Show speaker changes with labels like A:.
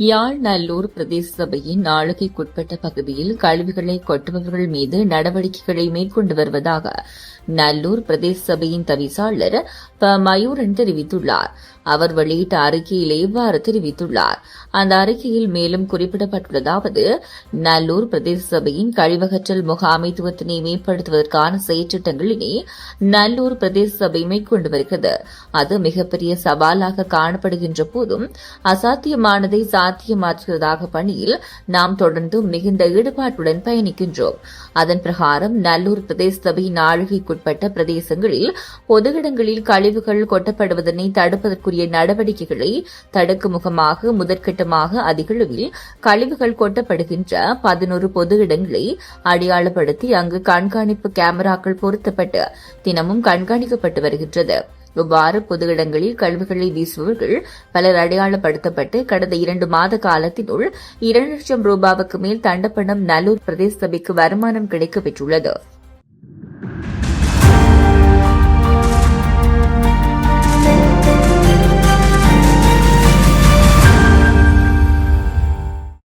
A: யாழ் நல்லூர் பிரதேச சபையின் நாளுகைக்குட்பட்ட பகுதியில் கழிவுகளை கொட்டுபவர்கள் மீது நடவடிக்கைகளை மேற்கொண்டு வருவதாக நல்லூர் பிரதேச சபையின் தவிசாளர் ப. மயூரன் தெரிவித்துள்ளார். அவர் வெளியிட்ட அறிக்கையில் இவ்வாறு தெரிவித்துள்ளார். அந்த அறிக்கையில் மேலும் குறிப்பிடப்பட்டுள்ளதாவது நல்லூர் பிரதேச சபையின் கழிவகற்றல் முகாமைத்துவத்தினை மேம்படுத்துவதற்கான செயற்றிட்டங்களினை நல்லூர் பிரதேச சபை மேற்கொண்டு வருகிறது. அது மிகப்பெரிய சவாலாக காணப்படுகின்ற போதும் அசாத்தியமானதை சாத்தியமாற்றுவதாக பணியில் நாம் தொடர்ந்து மிகுந்த ஈடுபாட்டுடன் பயணிக்கின்றோம். அதன் பிரகாரம் நல்லூர் பிரதேச சபையின் உட்பட்ட பிரதேசங்களில் பொது இடங்களில் கழிவுகள் கொட்டப்படுவதனை தடுப்பதற்குரிய நடவடிக்கைகளை தடுக்கும் முகமாக முதற்கட்டமாக அதிகளவில் கழிவுகள் கொட்டப்படுகின்ற பதினோரு பொது இடங்களை அடையாளப்படுத்தி அங்கு கண்காணிப்பு கேமராக்கள் பொருத்தப்பட்டு தினமும் கண்காணிக்கப்பட்டு வருகின்றது. இவ்வாறு பொது இடங்களில் கழிவுகளை வீசுபவர்கள் பலர் அடையாளப்படுத்தப்பட்டு கடந்த இரண்டு மாத காலத்தினுள் இரண்டு லட்சம் ரூபாவுக்கு மேல் தண்டப்பணம் நல்லூர் பிரதேச சபைக்கு வருமானம் கிடைக்கப்பெற்றுள்ளது.